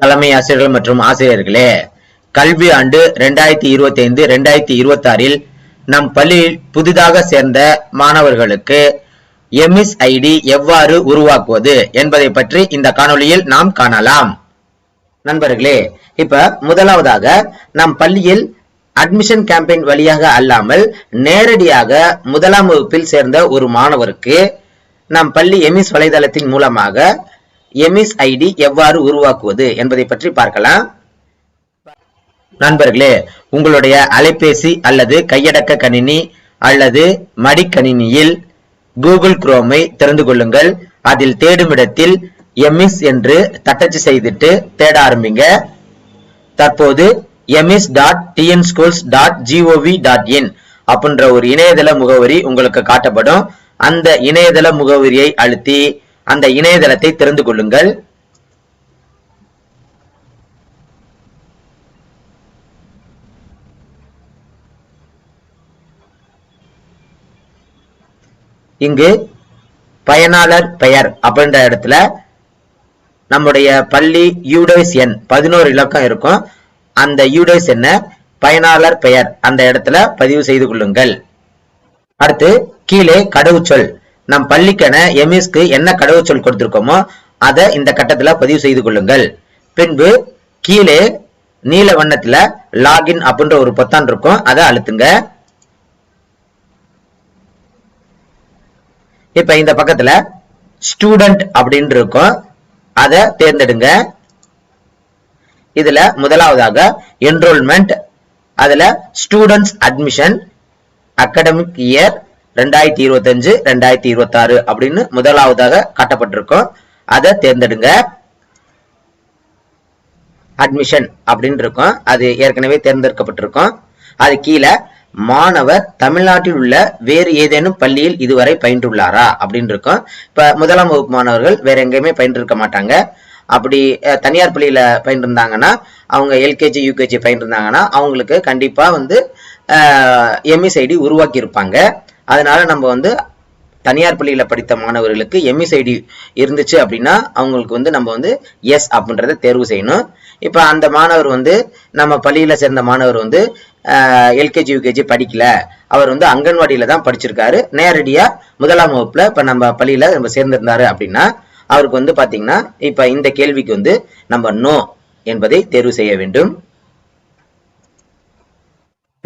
தலைமை ஆசிரியர்கள் மற்றும் ஆசிரியர்களே கல்வி ஆண்டு ரெண்டாயிரத்தி இருபத்தி ஐந்து ரெண்டாயிரத்தி இருபத்தி ஆறில் நம் பள்ளியில் புதிதாக சேர்ந்த மாணவர்களுக்கு எம்இஸ் ஐடி எவ்வாறு உருவாக்குவது என்பதை பற்றி இந்த காணொலியில் நாம் காணலாம். நண்பர்களே இப்ப முதலாவதாக நம் பள்ளியில் அட்மிஷன் கேம்பெயின் வழியாக அல்லாமல் நேரடியாக முதலாம் வகுப்பில் சேர்ந்த ஒரு மாணவருக்கு நம் பள்ளி எமிஸ் வலைதளத்தின் மூலமாக எம்இஸ் ஐடி எவ்வாறு உருவாக்குவது என்பதை பற்றி பார்க்கலாம். நண்பர்களே உங்களுடைய அலைபேசி அல்லது கையடக்க கணினி அல்லது மடிக்கணினியில் கூகுள் குரோமை திறந்து கொள்ளுங்கள். அதில் தேடுமிடத்தில் எம்இஸ் என்று தட்டச்சு செய்துட்டு தேட ஆரம்பிங்க. தற்போது EMIS dot TN schools dot G O V dot in அப்படின்ற ஒரு இணையதள முகவரி உங்களுக்கு காட்டப்படும். அந்த இணையதள முகவரியை அழுத்தி அந்த இணையதளத்தை திறந்து கொள்ளுங்கள். இங்கு பயனாளர் பெயர் அப்படின்ற இடத்துல நம்முடைய பள்ளி யூடைஸ் எண் பதினோரு இலக்கம் இருக்கும். அந்த யூடைஸ் என்ன பயனாளர் பெயர் அந்த இடத்துல பதிவு செய்து கொள்ளுங்கள். அடுத்து கீழே கடவுச்சொல். நம் பள்ளிக்கென எம்எஸ்க்கு என்ன கடவுச்சொல் கொடுத்திருக்கோமோ அதை இந்த கட்டத்துல பதிவு செய்து கொள்ளுங்கள். பின்பு கீழே நீல வண்ணத்துல லாகின் அப்படின்ற ஒரு பொத்தான் இருக்கும். அதை அழுத்துங்க. இப்ப இந்த பக்கத்துல ஸ்டூடெண்ட் அப்படின்னு இருக்கும். அதை தேர்ந்தெடுங்க. இதுல முதலாவதாக என்ரோல்மெண்ட் அதுல ஸ்டூடெண்ட்ஸ் அட்மிஷன் அகாடமிக் இயர் ரெண்டாயிரத்தி இருபத்தஞ்சு ரெண்டாயிரத்தி இருபத்தாறு அப்படின்னு முதலாவதாக காட்டப்பட்டிருக்கும். அதை தேர்ந்தெடுங்க. அட்மிஷன் அப்படின்னு இருக்கும். அது ஏற்கனவே தேர்ந்தெடுக்கப்பட்டிருக்கும். அது கீழே மாணவர் தமிழ்நாட்டில் உள்ள வேறு ஏதேனும் பள்ளியில் இதுவரை பயின்றுள்ளாரா அப்படின்னு இருக்கும். இப்போ முதலாம் வகுப்பு மாணவர்கள் வேற எங்கேயுமே பயின்றிருக்க மாட்டாங்க. அப்படி தனியார் பள்ளியில பயின்றிருந்தாங்கன்னா அவங்க எல்கேஜி யூகேஜி பயின்றிருந்தாங்கன்னா அவங்களுக்கு கண்டிப்பாக வந்து எம்இஸ் ஐடி உருவாக்கி இருப்பாங்க அதனால நம்ம வந்து தனியார் பள்ளியில் படித்த மாணவர்களுக்கு எம்இசைடி இருந்துச்சு அப்படின்னா அவங்களுக்கு வந்து நம்ம வந்து எஸ் அப்படின்றத தேர்வு செய்யணும். இப்போ அந்த மாணவர் வந்து நம்ம பள்ளியில் சேர்ந்த மாணவர் வந்து எல்கேஜி யூகேஜி படிக்கல. அவர் வந்து அங்கன்வாடியில் தான் படிச்சிருக்காரு. நேரடியாக முதலாம் வகுப்பில் இப்போ நம்ம பள்ளியில் நம்ம சேர்ந்திருந்தாரு அப்படின்னா அவருக்கு வந்து பார்த்தீங்கன்னா இப்போ இந்த கேள்விக்கு வந்து நம்ம நோ என்பதை தேர்வு செய்ய வேண்டும்.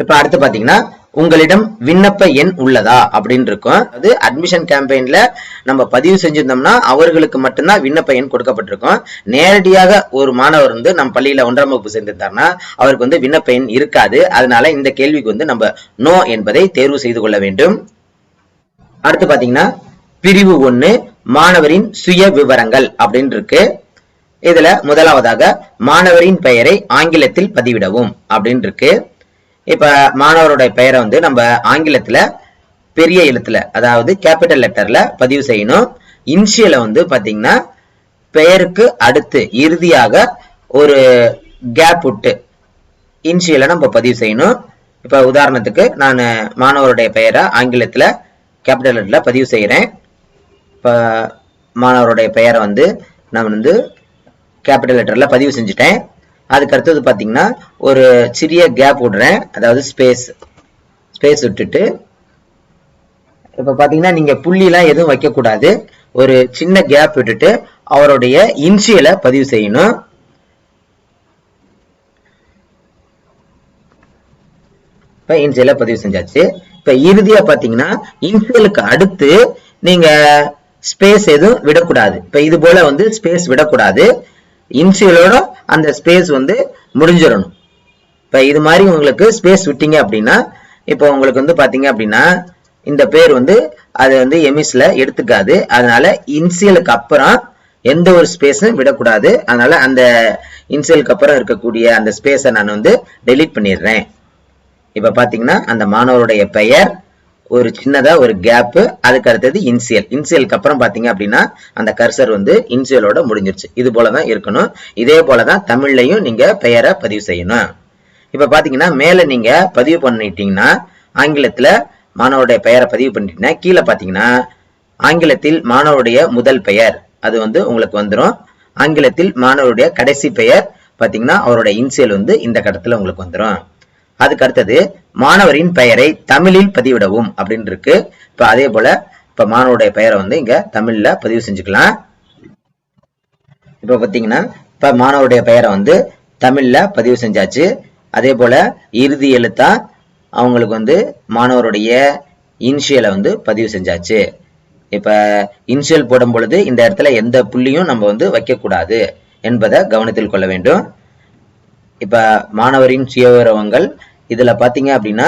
இப்ப அடுத்து பாத்தீங்கன்னா உங்களிடம் விண்ணப்ப எண் உள்ளதா அப்படின்னு இருக்கும் அது அட்மிஷன் கேம்பெயின்ல நம்ம பதிவு செஞ்சிருந்தோம்னா அவர்களுக்கு மட்டும்தான் விண்ணப்ப எண் கொடுக்கப்பட்டிருக்கும். நேரடியாக ஒரு மாணவர் வந்து நம்ம பள்ளியில ஒன்றாம் வகுப்பு சேர்ந்திருந்தாருன்னா அவருக்கு வந்து விண்ணப்ப எண் இருக்காது. அதனால இந்த கேள்விக்கு வந்து நம்ம நோ என்பதை தேர்வு செய்து கொள்ள வேண்டும். அடுத்து பாத்தீங்கன்னா பிரிவு ஒண்ணு மாணவரின் சுய விவரங்கள் அப்படின்னு இருக்கு இதுல முதலாவதாக மாணவரின் பெயரை ஆங்கிலத்தில் பதிவிடவும் அப்படின்னு இருக்கு இப்ப மாணவருடைய பெயரை வந்து நம்ம ஆங்கிலத்துல பெரிய எழுத்துல அதாவது கேபிட்டல் லெட்டர்ல பதிவு செய்யணும். இன்ஷியலை வந்து பாத்தீங்கன்னா பெயருக்கு அடுத்து இறுதியாக ஒரு கேப் விட்டு இன்ஷியலை நம்ம பதிவு செய்யணும். இப்போ உதாரணத்துக்கு நான் மாணவருடைய பெயரை ஆங்கிலத்தில் கேபிட்டல் லெட்டரில் பதிவு செய்கிறேன் இப்போ மாணவருடைய பெயரை வந்து நான் வந்து கேபிட்டல் லெட்டரில் பதிவு செஞ்சுட்டேன். அதுக்கு அடுத்தது பாத்தீங்கன்னா ஒரு சிறிய கேப் விடுறேன். அதாவது ஸ்பேஸ் ஸ்பேஸ் விட்டுட்டு இப்போ பாத்தீங்கன்னா நீங்க புள்ளிலாம் எதுவும் வைக்க கூடாது ஒரு சின்ன கேப் விட்டுட்டு அவருடைய இன்சியலை பதிவு செய்யணும். இப்போ இன்சியலை பதிவு செஞ்சாச்சு. இப்ப இறுதியா பாத்தீங்கன்னா இன்சியலுக்கு அடுத்து நீங்க ஸ்பேஸ் எதுவும் விடக்கூடாது. இப்ப இது போல வந்து ஸ்பேஸ் விடக்கூடாது. இன்சியலோட அந்த ஸ்பேஸ் வந்து முடிஞ்சிடணும். இப்போ இது மாதிரி உங்களுக்கு ஸ்பேஸ் விட்டீங்க அப்படின்னா இப்போ உங்களுக்கு வந்து பார்த்தீங்க அப்படின்னா இந்த பேர் வந்து அது வந்து எமிஸில் எடுத்துக்காது. அதனால இன்சியலுக்கு அப்புறம் எந்த ஒரு ஸ்பேஸும் விடக்கூடாது. அதனால அந்த இன்சியலுக்கு அப்புறம் இருக்கக்கூடிய அந்த ஸ்பேஸை நான் வந்து டெலீட் பண்ணிடுறேன். இப்போ பார்த்தீங்கன்னா அந்த மாணவருடைய பெயர் ஒரு சின்னதாக ஒரு கேப்பு அதுக்கு அடுத்தது இன்சியல் இன்சியலுக்கு அப்புறம் பார்த்தீங்க அப்படின்னா அந்த கர்சர் வந்து இன்சியலோட முடிஞ்சிருச்சு. இது போல தான் இருக்கணும். இதே போலதான் தமிழ்லையும் நீங்கள் பெயரை பதிவு செய்யணும். இப்போ பார்த்தீங்கன்னா மேலே நீங்கள் பதிவு பண்ணிட்டீங்கன்னா ஆங்கிலத்தில் மாணவருடைய பெயரை பதிவு பண்ணிட்டீங்கன்னா கீழே பார்த்தீங்கன்னா ஆங்கிலத்தில் மாணவருடைய முதல் பெயர் அது வந்து உங்களுக்கு வந்துடும் ஆங்கிலத்தில் மாணவருடைய கடைசி பெயர் பார்த்தீங்கன்னா அவருடைய இன்சியல் வந்து இந்த கட்டத்தில் உங்களுக்கு வந்துடும் அதுக்கு அடுத்தது மாணவரின் பெயரை தமிழில் பதிவிடவும் அப்படின்னு இருக்கு இப்ப அதே போல இப்ப மாணவருடைய பெயரை வந்து இங்க தமிழ்ல பதிவு செஞ்சுக்கலாம். இப்ப பாத்தீங்கன்னா இப்ப மாணவருடைய பெயரை வந்து தமிழ்ல பதிவு செஞ்சாச்சு. அதே போல இறுதி எழுத்தா அவங்களுக்கு வந்து மாணவருடைய இனிஷியலை வந்து பதிவு செஞ்சாச்சு. இப்ப இனிஷியல் போடும் பொழுது இந்த இடத்துல எந்த புள்ளியும் நம்ம வந்து வைக்கக்கூடாது என்பதை கவனத்தில் கொள்ள வேண்டும். இப்ப மாணவரின் சுயவிவரங்கள் இதுல பாத்தீங்க அப்படின்னா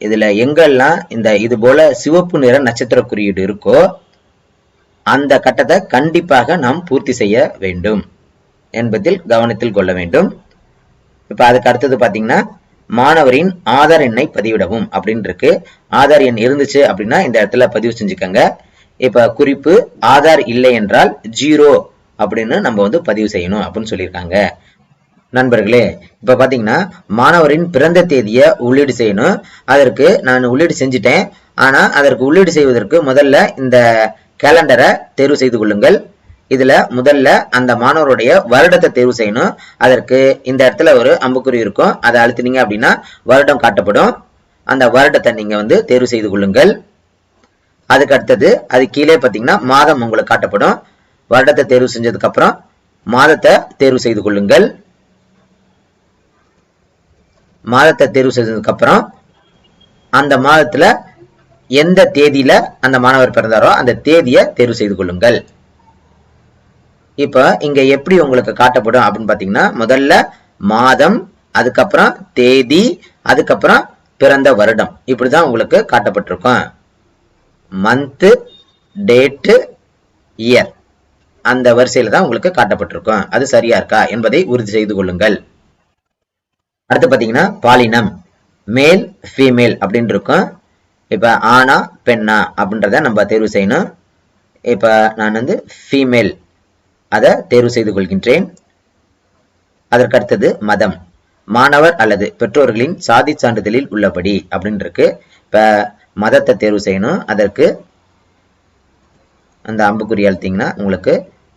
இதுல எங்கெல்லாம் இந்த இது போல சிவப்பு நிற நட்சத்திர குறியீடு இருக்கோ அந்த கட்டத்தை கண்டிப்பாக நாம் பூர்த்தி செய்ய வேண்டும் என்பதில் கவனத்தில் கொள்ள வேண்டும். இப்ப அதுக்கு அடுத்தது பாத்தீங்கன்னா மாணவரின் ஆதார் எண்ணை பதிவிடவும் அப்படின்னு இருக்கு ஆதார் எண் இருந்துச்சு அப்படின்னா இந்த இடத்துல பதிவு செஞ்சுக்கோங்க. இப்ப குறிப்பு ஆதார் இல்லை என்றால் ஜீரோ அப்படின்னு நம்ம வந்து பதிவு செய்யணும் அப்படின்னு சொல்லியிருக்காங்க. நண்பர்களே இப்போ பார்த்தீங்கன்னா மாணவரின் பிறந்த தேதியை உள்ளீடு செய்யணும். அதற்கு நான் உள்ளீடு செஞ்சுட்டேன். ஆனால் அதற்கு உள்ளீடு செய்வதற்கு முதல்ல இந்த கேலண்டரை தேர்வு செய்து கொள்ளுங்கள். இதில் முதல்ல அந்த மாணவருடைய வருடத்தை தேர்வு செய்யணும். அதற்கு இந்த இடத்துல ஒரு அம்புக்குறி இருக்கும். அதை அழுத்தினீங்க அப்படின்னா வருடம் காட்டப்படும். அந்த வருடத்தை நீங்கள் வந்து தேர்வு செய்து கொள்ளுங்கள். அதுக்கு அடுத்தது அது கீழே பார்த்தீங்கன்னா மாதம் உங்களுக்கு காட்டப்படும். வருடத்தை தேர்வு செஞ்சதுக்கப்புறம் மாதத்தை தேர்வு செய்து கொள்ளுங்கள். மாதத்தை தேர்வு செய்ததுக்கு அப்புறம் அந்த மாதத்துல எந்த தேதியில அந்த மாணவர் பிறந்தாரோ அந்த தேதியை தேர்வு செய்து கொள்ளுங்கள். இப்போ இங்க எப்படி உங்களுக்கு காட்டப்படும் அப்படின்னு பாத்தீங்கன்னா முதல்ல மாதம் அதுக்கப்புறம் தேதி அதுக்கப்புறம் பிறந்த வருடம். இப்படிதான் உங்களுக்கு காட்டப்பட்டிருக்கும். மந்த் டேட்டு இயர் அந்த வரிசையில தான் உங்களுக்கு காட்டப்பட்டிருக்கும். அது சரியா இருக்கா என்பதை உறுதி செய்து கொள்ளுங்கள். அடுத்து பார்த்தீங்கன்னா பாலினம். மேல் ஃபீமேல் அப்படின்னு இருக்கும். இப்போ ஆனா பெண்ணா அப்படின்றத நம்ம தேர்வு செய்யணும். இப்போ நான் வந்து ஃபீமேல் அதை தேர்வு செய்து கொள்கின்றேன். அதற்கடுத்தது மதம். மாணவர் அல்லது பெற்றோர்களின் சாதி சான்றிதழில் உள்ளபடி அப்படின்னு இருக்கு. இப்போ மதத்தை தேர்வு செய்யணும். அதற்கு அந்த அம்புக்குறி அழுத்திங்கன்னா உங்களுக்கு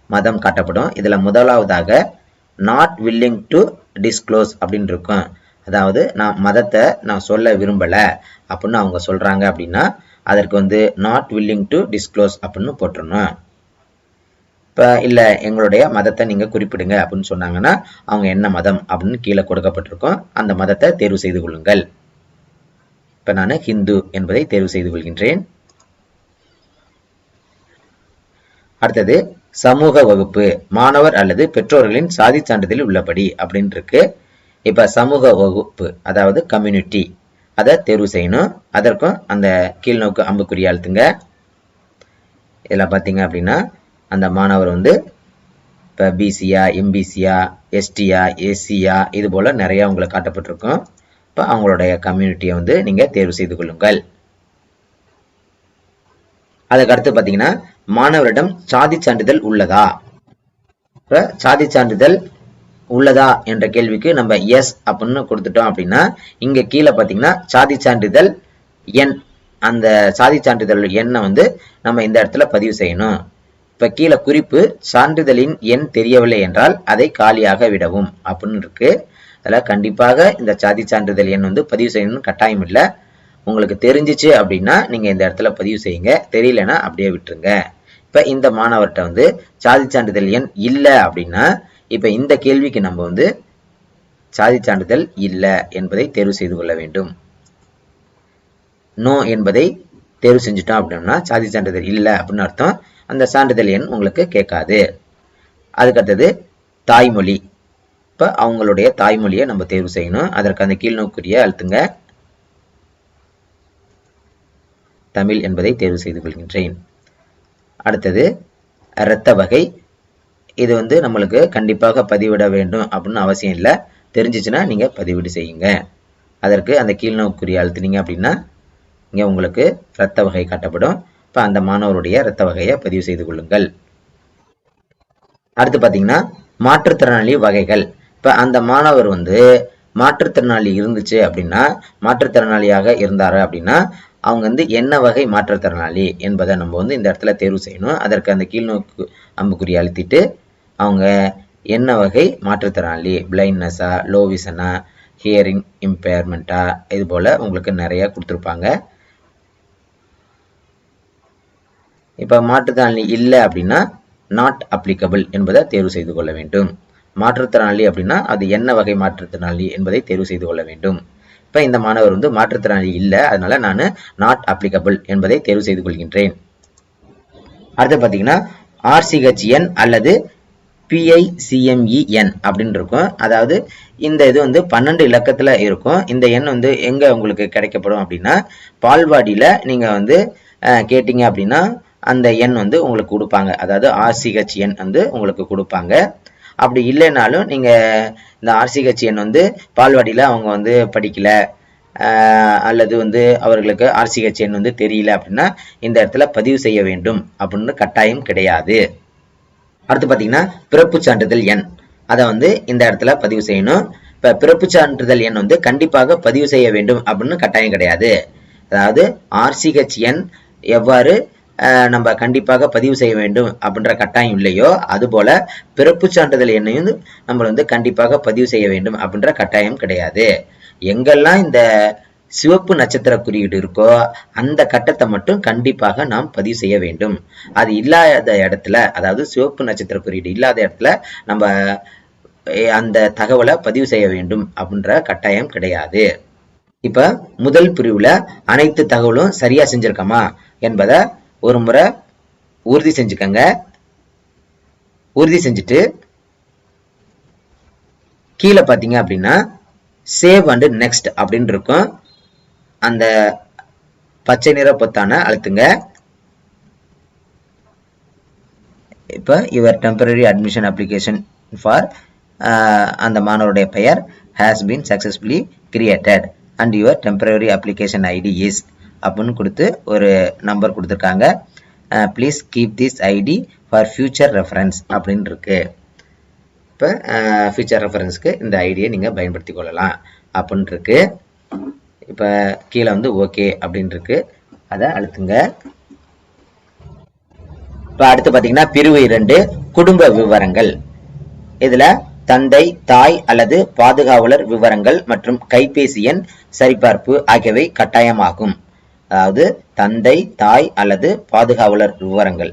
மதம் காட்டப்படும். இதில் முதலாவதாக நாட் வில்லிங் டு டிஸ்க்ளோஸ் அப்படின்னு இருக்கும். அதாவது நான் மதத்தை நான் சொல்ல விரும்பல அப்படின்னு அவங்க சொல்றாங்க அப்படின்னா அதற்கு வந்து நாட் வில்லிங் டு டிஸ்க்ளோஸ் அப்படின்னு போட்டுறணும். இப்போ இல்லை எங்களுடைய மதத்தை நீங்கள் குறிப்பிடுங்க அப்படின்னு சொன்னாங்கன்னா அவங்க என்ன மதம் அப்படின்னு கீழே கொடுக்கப்பட்டிருக்கும். அந்த மதத்தை தேர்வு செய்து கொள்ளுங்கள். இப்போ நான் ஹிந்து என்பதை தேர்வு செய்து கொள்கின்றேன். அடுத்தது சமூக வகுப்பு மாணவர் அல்லது பெற்றோர்களின் சாதி சான்றிதழில் உள்ளபடி அப்படின்னு இருக்கு இப்போ சமூக வகுப்பு அதாவது கம்யூனிட்டி அதை தேர்வு செய்யணும். அதற்கும் அந்த கீழ்நோக்கு அம்புக்குறி அழுத்துங்க இதில் பார்த்தீங்க அப்படின்னா அந்த மாணவர் வந்து இப்போ பிசியா எம்பிசியா எஸ்டியா எஸ்சியா இது போல் நிறையா உங்களுக்கு காட்டப்பட்டிருக்கும். இப்போ அவங்களுடைய கம்யூனிட்டியை வந்து நீங்கள் தேர்வு செய்து கொள்ளுங்கள். அதுக்கடுத்து பார்த்தீங்கன்னா மாணவரிடம் சாதி சான்றிதழ் உள்ளதா? இப்ப சாதி சான்றிதழ் உள்ளதா என்ற கேள்விக்கு நம்ம எஸ் அப்படின்னு கொடுத்துட்டோம் அப்படின்னா இங்க கீழே பார்த்தீங்கன்னா சாதி சான்றிதழ் எண் அந்த சாதி சான்றிதழ் எண்ணை வந்து நம்ம இந்த இடத்துல பதிவு செய்யணும். இப்ப கீழே குறிப்பு சான்றிதழின் எண் தெரியவில்லை என்றால் அதை காலியாக விடவும் அப்படின்னு இருக்கு. அதில் கண்டிப்பாக இந்த சாதி சான்றிதழ் எண் வந்து பதிவு செய்யணும்னு கட்டாயம் இல்லை. உங்களுக்கு தெரிஞ்சிச்சு அப்படின்னா நீங்க இந்த இடத்துல பதிவு செய்யுங்க. தெரியலனா அப்படியே விட்டுருங்க. இப்போ இந்த மாணவர்கிட்ட வந்து சாதி சான்றிதழ் எண் இல்லை அப்படின்னா இப்போ இந்த கேள்விக்கு நம்ம வந்து சாதி சான்றிதழ் இல்லை என்பதை தேர்வு செய்து கொள்ள வேண்டும். நோ என்பதை தேர்வு செஞ்சுட்டோம் அப்படின்னா சாதி சான்றிதழ் இல்லை அப்படின்னு அர்த்தம். அந்த சான்றிதழ் எண் உங்களுக்கு கேட்காது. அதுக்கடுத்தது தாய்மொழி. இப்போ அவங்களுடைய தாய்மொழியை நம்ம தேர்வு செய்யணும். அதற்கு அந்த கீழ்நோக்குரிய அழுத்துங்க தமிழ் என்பதை தேர்வு செய்து கொள்கின்றேன். அடுத்தது இரத்த வகை. இது வந்து நம்மளுக்கு கண்டிப்பாக பதிவிட வேண்டும் அப்படின்னு அவசியம் இல்லை. தெரிஞ்சிச்சுன்னா நீங்கள் பதிவிடு செய்யுங்க. அதற்கு அந்த கீழ்நோக்குரிய அழுத்தினீங்க அப்படின்னா இங்கே உங்களுக்கு இரத்த வகை காட்டப்படும். இப்போ அந்த மாணவருடைய இரத்த வகையை பதிவு செய்து கொள்ளுங்கள். அடுத்து பார்த்தீங்கன்னா மாற்றுத்திறனாளி வகைகள். இப்போ அந்த மாணவர் வந்து மாற்றுத்திறனாளி இருந்துச்சு அப்படின்னா மாற்றுத்திறனாளியாக இருந்தாரு அப்படின்னா அவங்க வந்து என்ன வகை மாற்றுத்திறனாளி என்பதை நம்ம வந்து இந்த இடத்துல தேர்வு செய்யணும். அதற்கு அந்த கீழ்நோக்கு அம்புக்குறி அழுத்திட்டு அவங்க என்ன வகை மாற்றுத்திறனாளி பிளைண்ட்னஸா லோ விஷனா ஹியரிங் இம்பேர்மெண்ட்டா இது போல் உங்களுக்கு நிறையா கொடுத்துருப்பாங்க. இப்போ மாற்றுத்திறனாளி இல்லை அப்படின்னா நாட் அப்ளிகபிள் என்பதை தேர்வு செய்து கொள்ள வேண்டும். மாற்றுத்திறனாளி அப்படின்னா அது என்ன வகை மாற்றுத்திறனாளி என்பதை தேர்வு செய்து கொள்ள வேண்டும். இப்போ இந்த மாணவர் வந்து மாற்றுத்திறனாளி இல்லை. அதனால நான் நாட் அப்ளிகபிள் என்பதை தேர்வு செய்து கொள்கின்றேன். அடுத்து பார்த்தீங்கன்னா ஆர்சிஹெச்என் அல்லது பிஐசிஎம்இஎன் அப்படின்னு இருக்கும். அதாவது இந்த இது வந்து பன்னெண்டு இலக்கத்தில் இருக்கும். இந்த எண் வந்து எங்கே உங்களுக்கு கிடைக்கப்படும் அப்படின்னா பால்வாடியில் நீங்கள் வந்து அஹ், கேட்டீங்க அப்படின்னா அந்த எண் வந்து உங்களுக்கு கொடுப்பாங்க. அதாவது ஆர்சிஹெச்என் வந்து உங்களுக்கு கொடுப்பாங்க. அப்படி இல்லைனாலும் நீங்கள் இந்த ஆர்சிஹெச் எண் வந்து பால்வாடியில் அவங்க வந்து படிக்கல. அல்லது வந்து அவர்களுக்கு ஆர்சிஹெச் எண் வந்து தெரியல அப்படின்னா இந்த இடத்துல பதிவு செய்ய வேண்டும் அப்படின்னு கட்டாயம் கிடையாது. அடுத்து பார்த்தீங்கன்னா பிறப்பு சான்றிதழ் எண். அதை வந்து இந்த இடத்துல பதிவு செய்யணும். இப்போ பிறப்பு சான்றிதழ் எண் வந்து கண்டிப்பாக பதிவு செய்ய வேண்டும் அப்படின்னு கட்டாயம் கிடையாது. அதாவது ஆர்சிஹெச் எண் எவ்வாறு நம்ம கண்டிப்பாக பதிவு செய்ய வேண்டும் அப்படின்ற கட்டாயம் இல்லையோ? அதுபோல பிறப்பு சான்றிதழ் எண்ணையும் நம்ம வந்து கண்டிப்பாக பதிவு செய்ய வேண்டும் அப்படின்ற கட்டாயம் கிடையாது. எங்கெல்லாம் இந்த சிவப்பு நட்சத்திர குறியீடு இருக்கோ அந்த கட்டத்தை மட்டும் கண்டிப்பாக நாம் பதிவு செய்ய வேண்டும். அது இல்லாத இடத்துல அதாவது சிவப்பு நட்சத்திர குறியீடு இல்லாத இடத்துல நம்ம அந்த தகவலை பதிவு செய்ய வேண்டும் அப்படின்ற கட்டாயம் கிடையாது. இப்ப முதல் பிரிவுல அனைத்து தகவலும் சரியா செஞ்சிருக்கோமா என்பதை ஒரு முறை உறுதி செஞ்சுக்கங்க. உறுதி செஞ்சுட்டு கீழே பார்த்தீங்க அப்படின்னா சேவ் அண்டு நெக்ஸ்ட் அப்படின்னு இருக்கும். அந்த பச்சை நிற பொத்தான அழுத்துங்க. இப்போ your temporary admission application for அந்த மாணவருடைய பெயர் has been successfully created and your temporary application ID is அப்படின்னு கொடுத்து ஒரு நம்பர் கொடுத்துருக்காங்க. Please keep this ID for future reference அப்படின்னு இருக்கு. இப்போ ஃபியூச்சர் ரெஃபரன்ஸ்க்கு இந்த ஐடியை நீங்கள் பயன்படுத்தி கொள்ளலாம் அப்படின்னு இருக்கு. இப்போ கீழே வந்து ஓகே அப்படின்னு இருக்கு. அதை அழுத்துங்க. இப்போ அடுத்து பார்த்தீங்கன்னா பிரிவு இரண்டு குடும்ப விவரங்கள். இதில் தந்தை தாய் அல்லது பாதுகாவலர் விவரங்கள் மற்றும் கைபேசி எண் சரிபார்ப்பு ஆகியவை கட்டாயமாகும். அதாவது தந்தை தாய் அல்லது பாதுகாவலர் விவரங்கள்.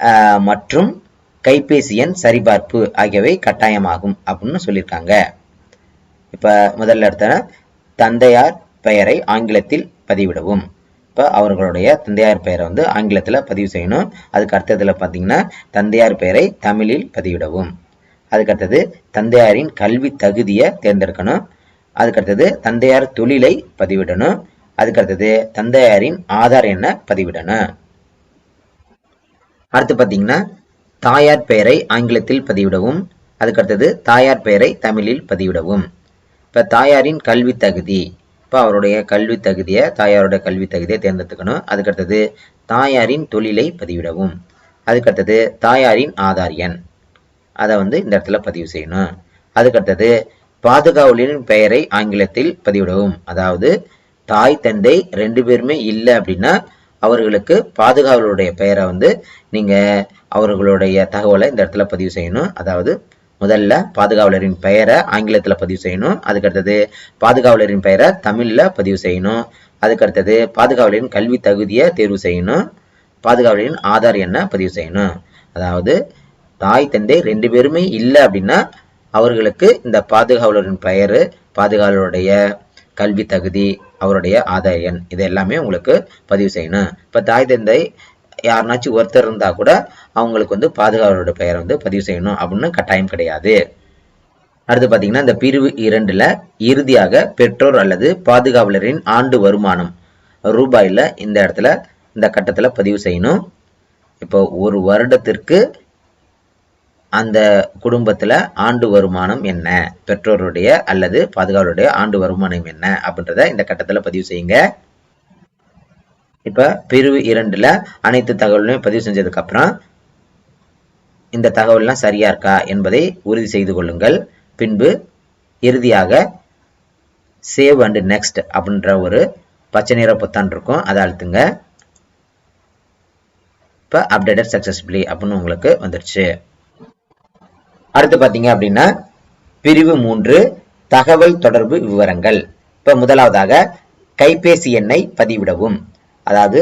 ஆஹ், மற்றும் கைபேசி எண் சரிபார்ப்பு ஆகியவை கட்டாயமாகும் அப்படின்னு சொல்லியிருக்காங்க. இப்ப முதல்ல எடுத்தன தந்தையார் பெயரை ஆங்கிலத்தில் பதிவிடவும். இப்போ அவர்களுடைய தந்தையார் பெயரை வந்து ஆங்கிலத்தில் பதிவு செய்யணும். அதுக்கு அடுத்ததில் பார்த்தீங்கன்னா தந்தையார் பெயரை தமிழில் பதிவிடவும். அதுக்கு அடுத்தது தந்தையாரின் கல்வி தகுதியை தேர்ந்தெடுக்கணும். அதுக்கு அடுத்தது தந்தையார் தொழிலை பதிவிடணும். அதுக்கு அடுத்தது தந்தையாரின் ஆதார் எண்ணை பதிவிடணும் அடுத்து பார்த்தீங்கன்னா தாயார் பெயரை ஆங்கிலத்தில் பதிவிடவும். அதுக்கு அடுத்தது தாயார் பெயரை தமிழில் பதிவிடவும். இப்போ தாயாரின் கல்வி தகுதி. இப்போ அவருடைய கல்வி தகுதியை தாயாரோட கல்வி தகுதியை தேர்ந்தெடுத்துக்கணும். அதுக்கு அடுத்தது தாயாரின் தொழிலை பதிவிடவும். அதுக்கு அடுத்தது தாயாரின் ஆதார் எண். அதை வந்து இந்த இடத்துல பதிவு செய்யணும். அதுக்கு அடுத்தது பாதுகாவலரின் பெயரை ஆங்கிலத்தில் பதிவிடவும். அதாவது தாய் தந்தை ரெண்டு பேருமே இல்லை அப்படின்னா அவர்களுக்கு பாதுகாவலருடைய பெயரை வந்து நீங்கள் அவர்களுடைய தகவலை இந்த இடத்துல பதிவு செய்யணும். அதாவது முதல்ல பாதுகாவலரின் பெயரை ஆங்கிலத்தில் பதிவு செய்யணும். அதுக்கு அடுத்தது பாதுகாவலரின் பெயரை தமிழில் பதிவு செய்யணும். அதுக்கடுத்தது பாதுகாவலரின் கல்வி தகுதியை தேர்வு செய்யணும். பாதுகாவலரின் ஆதார் எண்ணை பதிவு செய்யணும். அதாவது தாய் தந்தை ரெண்டு பேருமே இல்லை அப்படின்னா அவர்களுக்கு இந்த பாதுகாவலரின் பெயர் பாதுகாவலருடைய கல்வி தகுதி அவருடைய ஆதார் எண். இது எல்லாமே உங்களுக்கு பதிவு செய்யணும். இப்போ தாய் தந்தை யாருனாச்சும் ஒருத்தர் இருந்தால் கூட அவங்களுக்கு வந்து பாதுகாவலோட பெயரை வந்து பதிவு செய்யணும் அப்படின்னு கட்டாயம் கிடையாது. அடுத்து பார்த்தீங்கன்னா இந்த பிரிவு இரண்டில் இறுதியாக பெற்றோர் அல்லது பாதுகாவலரின் ஆண்டு வருமானம் ரூபாயில் இந்த இடத்துல இந்த கட்டத்தில் பதிவு செய்யணும். இப்போ ஒரு வருடத்திற்கு அந்த குடும்பத்தில் ஆண்டு வருமானம் என்ன? பெற்றோருடைய அல்லது பாதுகாவலுடைய ஆண்டு வருமானம் என்ன? அப்படின்றத இந்த கட்டத்தில் பதிவு செய்யுங்க. இப்போ பிரிவு இரண்டில் அனைத்து தகவல்களையும் பதிவு செஞ்சதுக்கப்புறம் இந்த தகவல்லாம் சரியா இருக்கா என்பதை உறுதி செய்து கொள்ளுங்கள். பின்பு இறுதியாக சேவ் அண்டு நெக்ஸ்ட் அப்படின்ற ஒரு பச்சை நிற பொத்தான் இருக்கும். அதை அழுத்துங்க. இப்போ அப்டேட்டட் சக்ஸஸ்ஃபுல்லி அப்படின்னு உங்களுக்கு வந்துருச்சு. அடுத்து பார்த்தீங்க அப்படின்னா பிரிவு மூன்று தகவல் தொடர்பு விவரங்கள். இப்போ முதலாவதாக கைபேசி எண்ணை பதிவிடவும். அதாவது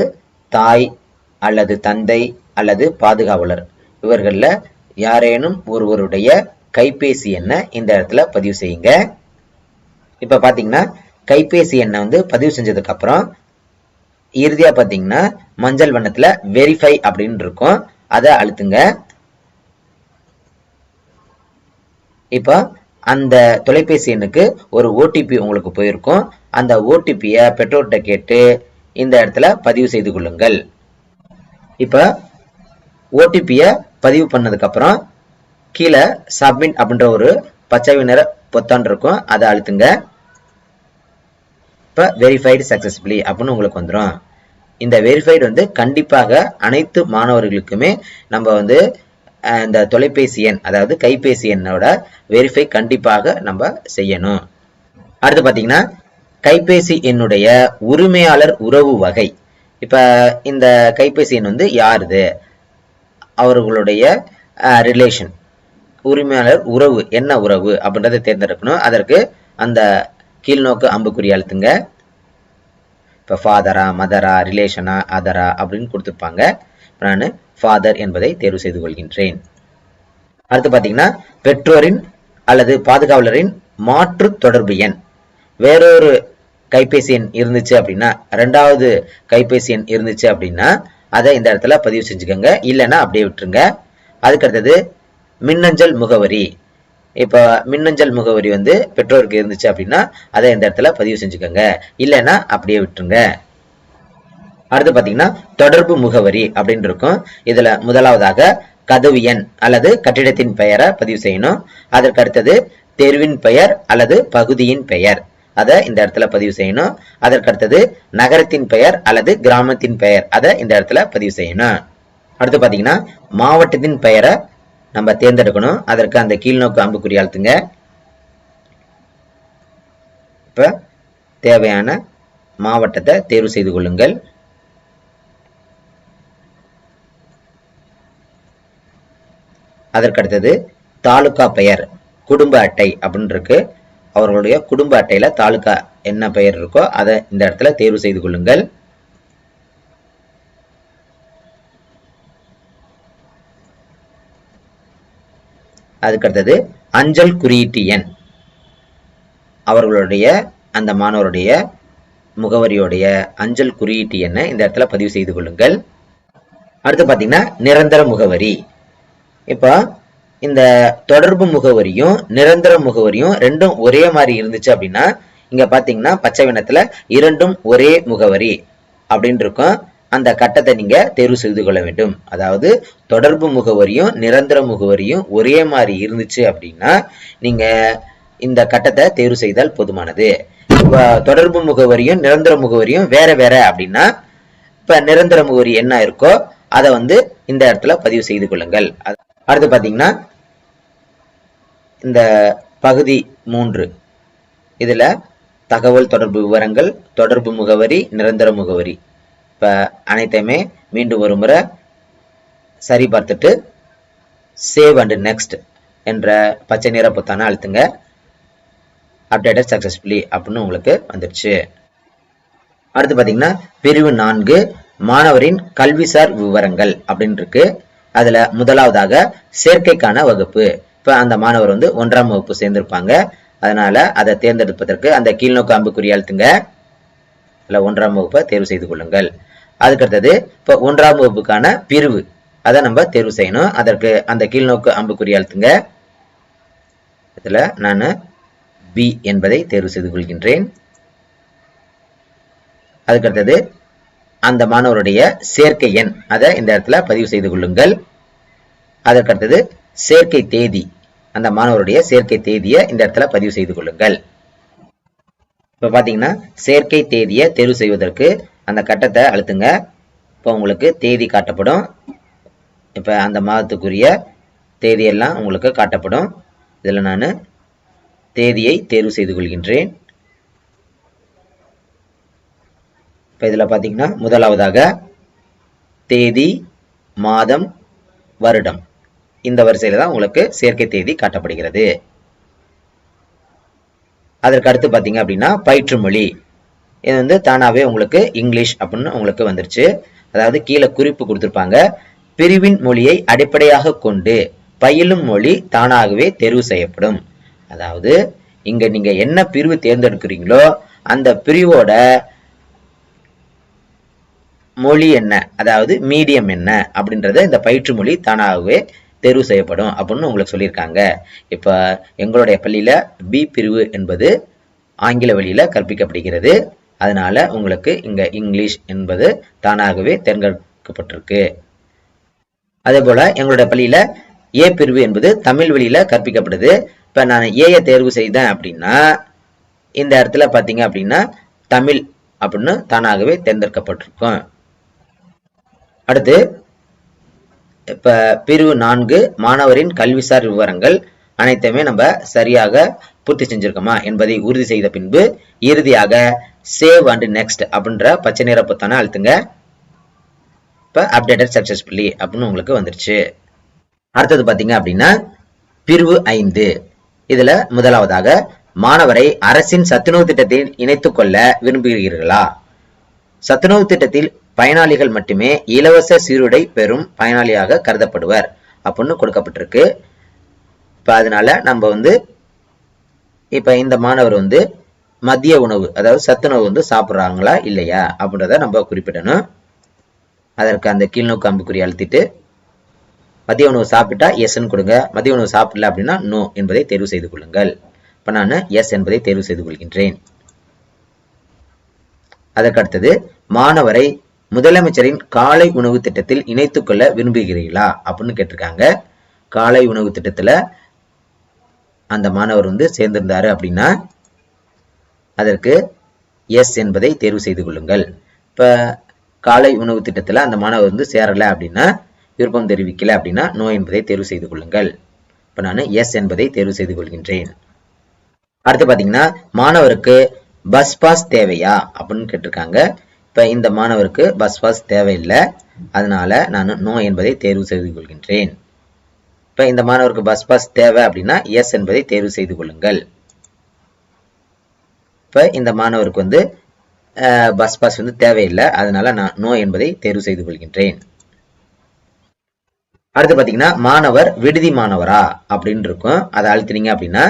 தாய் அல்லது தந்தை அல்லது பாதுகாவலர். இவர்களில் யாரேனும் ஒருவருடைய கைபேசி எண்ணை இந்த இடத்துல பதிவு செய்யுங்க. இப்போ பார்த்தீங்கன்னா கைபேசி எண்ணை வந்து பதிவு செஞ்சதுக்கப்புறம் இறுதியாக பார்த்தீங்கன்னா மஞ்சள் வண்ணத்தில் வெரிஃபை அப்படின்னு இருக்கும். அதை அழுத்துங்க. இப்போ அந்த தொலைபேசி எண்ணுக்கு ஒரு ஓடிபி உங்களுக்கு போயிருக்கும். அந்த ஓடிபியை பெற்றோர்கிட்ட கேட்டு இந்த இடத்துல பதிவு செய்து கொள்ளுங்கள். இப்போ ஓடிபியை பதிவு பண்ணதுக்கப்புறம் கீழே சப்மிட் அப்படின்ற ஒரு பச்சை நிற பொத்தான் இருக்கும். அதை அழுத்துங்க. இப்போ வெரிஃபைடு சக்சஸ்ஃபுல்லி அப்படின்னு உங்களுக்கு வந்துடும் இந்த வெரிஃபைடு வந்து கண்டிப்பாக அனைத்து மாணவர்களுக்குமே நம்ம வந்து இந்த uh, தொலைபேசி எண் அதாவது கைபேசி எண்ணோட வெரிஃபை கண்டிப்பாக நம்ம செய்யணும். அடுத்து பார்த்தீங்கன்னா கைபேசி எண்ணுடைய உரிமையாளர் உறவு வகை. இப்போ இந்த கைபேசி எண் வந்து யாருது? அவர்களுடைய uh, ரிலேஷன் உரிமையாளர் உறவு என்ன உறவு அப்படின்றத தேர்ந்தெடுக்கணும். அதற்கு அந்த கீழ்நோக்கு அம்புக்குறி அழுத்துங்க. இப்போ ஃபாதரா மதரா ரிலேஷனா அதரா அப்படின்னு கொடுத்துருப்பாங்க நான் ஃபாதர் என்பதை தேர்வு செய்து கொள்கின்றேன். அடுத்து பார்த்தீங்கன்னா பெற்றோரின் அல்லது பாதுகாவலரின் மாற்று தொடர்பு எண். வேறொரு கைபேசி எண் இருந்துச்சு அப்படின்னா ரெண்டாவது கைபேசி எண் இருந்துச்சு அப்படின்னா அதை இந்த இடத்துல பதிவு செஞ்சுக்கோங்க. இல்லைன்னா அப்படியே விட்டுருங்க. அதுக்கு அடுத்தது மின்னஞ்சல் முகவரி. இப்போ மின்னஞ்சல் முகவரி வந்து பெற்றோருக்கு இருந்துச்சு அப்படின்னா அதை இந்த இடத்துல பதிவு செஞ்சுக்கோங்க. இல்லைன்னா அப்படியே விட்டுருங்க. அடுத்து பார்த்தீங்கன்னா தொடர்பு முகவரி அப்படின்னு இருக்கும். இதுல முதலாவதாக கதவு எண் அல்லது கட்டிடத்தின் பெயரை பதிவு செய்யணும். அதற்கு அடுத்தது தெருவின் பெயர் அல்லது பகுதியின் பெயர். அதை இந்த இடத்துல பதிவு செய்யணும். அதற்கு அடுத்தது நகரத்தின் பெயர் அல்லது கிராமத்தின் பெயர். அதை இந்த இடத்துல பதிவு செய்யணும். அடுத்து பார்த்தீங்கன்னா மாவட்டத்தின் பெயரை நம்ம தேர்ந்தெடுக்கணும். அதற்கு அந்த கீழ்நோக்கு அம்புக்குறி அழுத்துங்க. இப்போ தேவையான மாவட்டத்தை தேர்வு செய்து கொள்ளுங்கள். அதற்கு அடுத்தது தாலுகா பெயர் குடும்ப அட்டை அப்படின்னு இருக்கு. அவர்களுடைய குடும்ப அட்டையில தாலுகா என்ன பெயர் இருக்கோ அதை இந்த இடத்துல தேர்வு செய்து கொள்ளுங்கள். அதுக்கு அடுத்தது அஞ்சல் குறியீட்டு எண். அவர்களுடைய அந்த மாணவருடைய முகவரியுடைய அஞ்சல் குறியீட்டு எண்ணை இந்த இடத்துல பதிவு செய்து கொள்ளுங்கள். அடுத்து பார்த்தீங்கன்னா நிரந்தர முகவரி. இப்போ இந்த தொடர்பு முகவரியும் நிரந்தர முகவரியும் ரெண்டும் ஒரே மாதிரி இருந்துச்சு அப்படின்னா இங்க பாத்தீங்கன்னா பச்சை வினத்துல இரண்டும் ஒரே முகவரி அப்படின்னு இருக்கும். அந்த கட்டத்தை நீங்க தேர்வு செய்து கொள்ள வேண்டும். அதாவது தொடர்பு முகவரியும் நிரந்தர முகவரியும் ஒரே மாதிரி இருந்துச்சு அப்படின்னா நீங்க இந்த கட்டத்தை தேர்வு செய்தால் போதுமானது. இப்போ தொடர்பு முகவரியும் நிரந்தர முகவரியும் வேற வேற அப்படின்னா இப்ப நிரந்தர முகவரி என்ன இருக்கோ அதை வந்து இந்த இடத்துல பதிவு செய்து கொள்ளுங்கள். அடுத்து பார்த்தீங்கன்னா இந்த பகுதி மூன்று. இதில் தகவல் தொடர்பு விவரங்கள் தொடர்பு முகவரி நிரந்தர முகவரி. இப்போ அனைத்தையுமே மீண்டும் ஒரு முறை சரி பார்த்துட்டு சேவ் அண்டு நெக்ஸ்ட் என்ற பச்சை நிற பொத்தானை அழுத்துங்க. அப்டேட்டட் சக்ஸஸ்ஃபுல்லி அப்படின்னு உங்களுக்கு வந்துடுச்சு அடுத்து பார்த்தீங்கன்னா பிரிவு நான்கு மாணவரின் கல்விசார் விவரங்கள் அப்படின்னு இருக்கு அதுல முதலாவதாக சேர்க்கைக்கான வகுப்பு. இப்ப அந்த மாணவர் வந்து ஒன்றாம் வகுப்பு சேர்ந்திருப்பாங்க. அதனால அதை தேர்ந்தெடுப்பதற்கு அந்த கீழ்நோக்கு அம்புக்குறி அழுத்துங்க. இல்லை ஒன்றாம் வகுப்பை தேர்வு செய்து கொள்ளுங்கள். அதுக்கு அடுத்தது இப்போ ஒன்றாம் வகுப்புக்கான பிரிவு. அதை நம்ம தேர்வு செய்யணும். அதற்கு அந்த கீழ்நோக்கு அம்புக்குறி அழுத்துங்க. இதுல நான் பி என்பதை தேர்வு செய்து கொள்கின்றேன். அதுக்கு அடுத்தது அந்த மாணவருடைய சேர்க்கை எண். அதை இந்த இடத்துல பதிவு செய்து கொள்ளுங்கள். அதற்கடுத்தது சேர்க்கை தேதி. அந்த மாணவருடைய சேர்க்கை தேதியை இந்த இடத்துல பதிவு செய்து கொள்ளுங்கள். இப்போ பார்த்தீங்கன்னா சேர்க்கை தேதியை தேர்வு செய்வதற்கு அந்த கட்டத்தை அழுத்துங்க. இப்போ உங்களுக்கு தேதி காட்டப்படும். இப்போ அந்த மாதத்துக்குரிய தேதியெல்லாம் உங்களுக்கு காட்டப்படும். இதில் நான் தேதியை தேர்வு செய்து கொள்கின்றேன். இப்போ இதில் பார்த்தீங்கன்னா முதலாவதாக தேதி மாதம் வருடம். இந்த வரிசையில் தான் உங்களுக்கு சேர்க்கை தேதி காட்டப்படுகிறது. அதற்கு அடுத்து பார்த்தீங்க அப்படின்னா பயிற்று மொழி இது வந்து தானாகவே உங்களுக்கு இங்கிலீஷ் அப்படின்னு உங்களுக்கு வந்துருச்சு. அதாவது கீழே குறிப்பு கொடுத்துருப்பாங்க. பிரிவின் மொழியை அடிப்படையாக கொண்டு பயிலும் மொழி தானாகவே தேர்வு செய்யப்படும். அதாவது இங்கே நீங்கள் என்ன பிரிவு தேர்ந்தெடுக்கிறீங்களோ அந்த பிரிவோட மொழி என்ன? அதாவது மீடியம் என்ன? அப்படின்றத இந்த பயிற்று மொழி தானாகவே தேர்வு செய்யப்படும் அப்படின்னு உங்களுக்கு சொல்லியிருக்காங்க. இப்போ எங்களுடைய பள்ளியில் பி பிரிவு என்பது ஆங்கில வழியில் கற்பிக்கப்படுகிறது. அதனால் உங்களுக்கு இங்கே இங்கிலீஷ் என்பது தானாகவே தேர்ந்தெடுக்கப்பட்டிருக்கு. அதே போல் எங்களுடைய பள்ளியில் ஏ பிரிவு என்பது தமிழ் வழியில் கற்பிக்கப்படுது. இப்போ நான் ஏயை தேர்வு செய்தேன் அப்படின்னா இந்த இடத்துல பார்த்தீங்க அப்படின்னா தமிழ் அப்படின்னு தானாகவே தேர்ந்தெடுக்கப்பட்டிருக்கும். அடுத்து இப்போ பிரிவு நான்கு மாணவரின் கல்விசார் விவரங்கள் அனைத்துமே நம்ம சரியாக பூர்த்தி செஞ்சுருக்கோமா என்பதை உறுதி செய்த பின்பு இறுதியாக சேவ் அண்ட் நெக்ஸ்ட் அப்படின்ற பச்சை நிற பொத்தான அழுத்துங்க. இப்போ அப்டேட்டட் சக்ஸஸ்ஃபுல்லி அப்படின்னு உங்களுக்கு வந்துருச்சு. அடுத்தது பாத்தீங்க அப்படின்னா பிரிவு ஐந்து. இதுல முதலாவதாக மாணவரை அரசின் சத்துணவு திட்டத்தில் இணைத்துக்கொள்ள விரும்புகிறீர்களா? சத்துணவு திட்டத்தில் பயனாளிகள் மட்டுமே இலவச சீருடை பெறும் பயனாளியாக கருதப்படுவர். அப்படின்னு கொடுக்கப்பட்டிருக்கு. இப்போ அதனால நம்ம வந்து இப்போ இந்த மாணவர் வந்து மதிய உணவு அதாவது சத்துணவு வந்து சாப்பிட்றாங்களா இல்லையா அப்படின்றத நம்ம குறிப்பிடணும். அதற்கு அந்த கீழ்நோக்கு அம்புக்குறி அழுத்திட்டு மதிய உணவு சாப்பிட்டா எஸ்ன்னு கொடுங்க. மதிய உணவு சாப்பிடல அப்படின்னா நோ என்பதை தேர்வு செய்து கொள்ளுங்கள். இப்போ நான் எஸ் என்பதை தேர்வு செய்து கொள்கின்றேன். அதற்கு அடுத்தது மாணவரை முதலமைச்சரின் காலை உணவு திட்டத்தில் இணைத்துக் கொள்ள விரும்புகிறீர்களா? அப்படின்னு கேட்டிருக்காங்க. காலை உணவு திட்டத்துல அந்த மாணவர் வந்து சேர்ந்திருந்தாரு அப்படின்னா அதற்கு எஸ் என்பதை தேர்வு செய்து கொள்ளுங்கள். இப்ப காலை உணவு திட்டத்துல அந்த மாணவர் வந்து சேரலை அப்படின்னா விருப்பம் தெரிவிக்கலை அப்படின்னா நோ என்பதை தேர்வு செய்து கொள்ளுங்கள். இப்ப நான் எஸ் என்பதை தேர்வு செய்து கொள்கின்றேன். அடுத்து பார்த்தீங்கன்னா மாணவருக்கு பஸ் பாஸ் தேவையா? அப்படின்னு கேட்டிருக்காங்க. இப்போ இந்த மாணவருக்கு பஸ் பாஸ் தேவையில்லை. அதனால நான் நோ என்பதை தேர்வு செய்து கொள்கின்றேன். இப்போ இந்த மாணவருக்கு பஸ் பாஸ் தேவை அப்படின்னா எஸ் என்பதை தேர்வு செய்து கொள்ளுங்கள். இப்போ இந்த மாணவருக்கு வந்து பஸ் பாஸ் வந்து தேவையில்லை. அதனால நான் நோ என்பதை தேர்வு செய்து கொள்கின்றேன். அடுத்து பார்த்தீங்கன்னா மாணவர் விடுதி மாணவரா அப்படின்னு இருக்கும். அதை அழுத்தினீங்க அப்படின்னா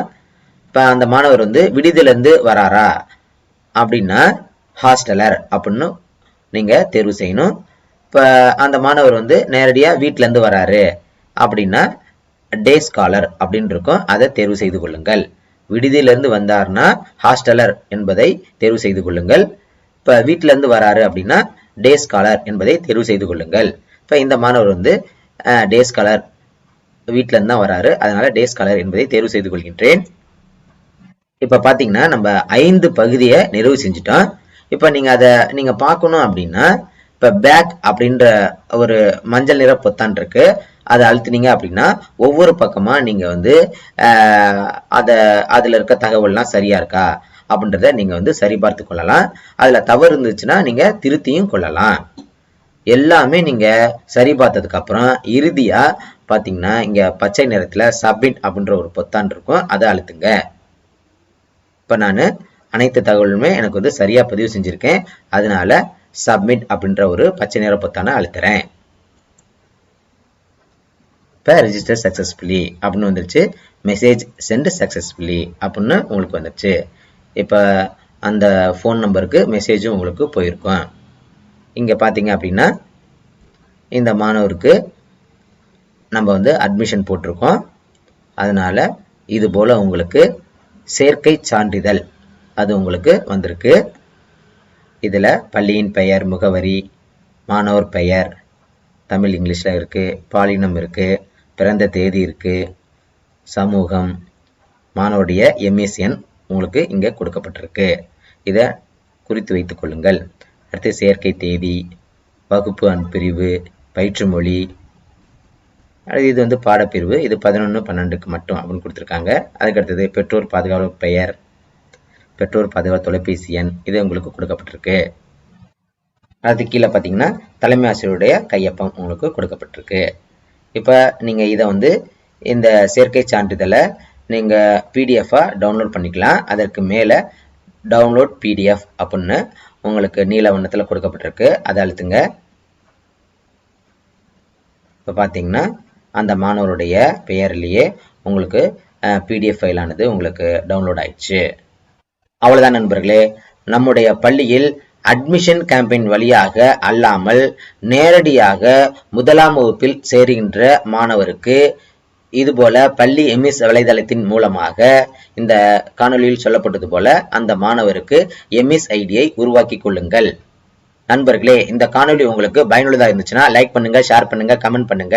இப்போ அந்த மாணவர் வந்து விடுதியிலேருந்து வராரா அப்படின்னா ஹாஸ்டலர் அப்படின்னு நீங்கள் தேர்வு செய்யணும். இப்போ அந்த மாணவர் வந்து நேரடியாக வீட்டிலேருந்து வராரு அப்படின்னா டே ஸ்காலர் அப்படின்னு இருக்கும். அதை தேர்வு செய்து கொள்ளுங்கள். விடுதியிலேருந்து வந்தார்னா ஹாஸ்டலர் என்பதை தேர்வு செய்து கொள்ளுங்கள். இப்போ வீட்டிலேருந்து வராரு அப்படின்னா டே ஸ்காலர் என்பதை தேர்வு செய்து கொள்ளுங்கள். இப்போ இந்த மாணவர் வந்து டே ஸ்காலர் வீட்டிலேருந்து தான் வராரு. அதனால் டே ஸ்காலர் என்பதை தேர்வு செய்து கொள்கின்றேன். இப்போ பார்த்தீங்கன்னா நம்ம ஐந்து பகுதியை நிறைவு செஞ்சுட்டோம். இப்போ நீங்கள் அதை நீங்கள் பார்க்கணும் அப்படின்னா இப்போ பேக் அப்படின்ற ஒரு மஞ்சள் நிற பொத்தான் இருக்கு. அதை அழுத்தினீங்க அப்படின்னா ஒவ்வொரு பக்கமாக நீங்கள் வந்து அதை அதில் இருக்க தகவல்லாம் சரியாக இருக்கா? அப்படின்றத நீங்கள் வந்து சரிபார்த்து கொள்ளலாம். அதில் தவறு இருந்துச்சுன்னா நீங்கள் திருத்தியும் கொள்ளலாம். எல்லாமே நீங்கள் சரி பார்த்ததுக்கப்புறம் இறுதியாக பார்த்தீங்கன்னா இங்கே பச்சை நிறத்தில் சப்மிட் அப்படின்ற ஒரு பொத்தான் இருக்கும். அதை அழுத்துங்க. இப்போ நான் அனைத்து தகவலுமே எனக்கு வந்து சரியாக பதிவு செஞ்சுருக்கேன். அதனால சப்மிட் அப்படின்ற ஒரு பச்சை நிற பொத்தானை அழுத்துறேன். இப்போ ரிஜிஸ்டர் சக்ஸஸ்ஃபுல்லி அப்படின்னு வந்துருச்சு. மெசேஜ் சென்ட் சக்ஸஸ்ஃபுல்லி அப்படின்னு உங்களுக்கு வந்துருச்சு. இப்போ அந்த ஃபோன் நம்பருக்கு மெசேஜும் உங்களுக்கு போயிருக்கும். இங்கே பார்த்தீங்க அப்படின்னா இந்த மாணவருக்கு நம்ம வந்து அட்மிஷன் போட்டிருக்கோம். அதனால் இதுபோல் உங்களுக்கு சேர்க்கை சான்றிதழ் அது உங்களுக்கு வந்திருக்கு. இதில் பள்ளியின் பெயர் முகவரி மாணவர் பெயர் தமிழ் இங்கிலீஷில் இருக்குது பாலினம் இருக்குது பிறந்த தேதி இருக்குது சமூகம் மாணவருடைய எம்எஸ்என் உங்களுக்கு இங்கே கொடுக்கப்பட்டிருக்கு. இதை குறித்து வைத்துக் கொள்ளுங்கள். அடுத்து சேர்க்கை தேதி வகுப்பு அன்பிரிவு பயிற்று மொழி. இது வந்து பாடப்பிரிவு. இது பதினொன்று பன்னெண்டுக்கு மட்டும் அப்படின்னு கொடுத்துருக்காங்க. அதுக்கடுத்தது பெற்றோர் பாதுகாப்பு பெயர் பெற்றோர் பாதுகாப்பு தொலைபேசி எண் இது உங்களுக்கு கொடுக்கப்பட்டிருக்கு. அது கீழே பார்த்தீங்கன்னா தலைமை ஆசிரியருடைய கையொப்பம் உங்களுக்கு கொடுக்கப்பட்டிருக்கு. இப்போ நீங்கள் இதை வந்து இந்த சேர்க்கை சான்றிதழை நீங்கள் பிடிஎஃபாக டவுன்லோட் பண்ணிக்கலாம். அதற்கு மேலே டவுன்லோட் பிடிஎஃப் அப்படின்னு உங்களுக்கு நீல வண்ணத்தில் கொடுக்கப்பட்டிருக்கு. அதை அழுத்துங்க. இப்போ பார்த்தீங்கன்னா அந்த மாணவருடைய பெயர்லேயே உங்களுக்கு பிடிஎஃப் ஃபைலானது உங்களுக்கு டவுன்லோட் ஆயிடுச்சு. அவ்வளவுதான் நண்பர்களே. நம்முடைய பள்ளியில் அட்மிஷன் கேம்பெயின் வழியாக அல்லாமல் நேரடியாக முதலாம் வகுப்பில் சேருகின்ற மாணவருக்கு இதுபோல பள்ளி எம்எஸ் வலைதளத்தின் மூலமாக இந்த காணொலியில் சொல்லப்பட்டது போல அந்த மாணவருக்கு எம்எஸ் ஐடியை உருவாக்கி கொள்ளுங்கள். நண்பர்களே இந்த காணொளி உங்களுக்கு பயனுள்ளதாக இருந்துச்சுன்னா லைக் பண்ணுங்க ஷேர் பண்ணுங்க கமெண்ட் பண்ணுங்க.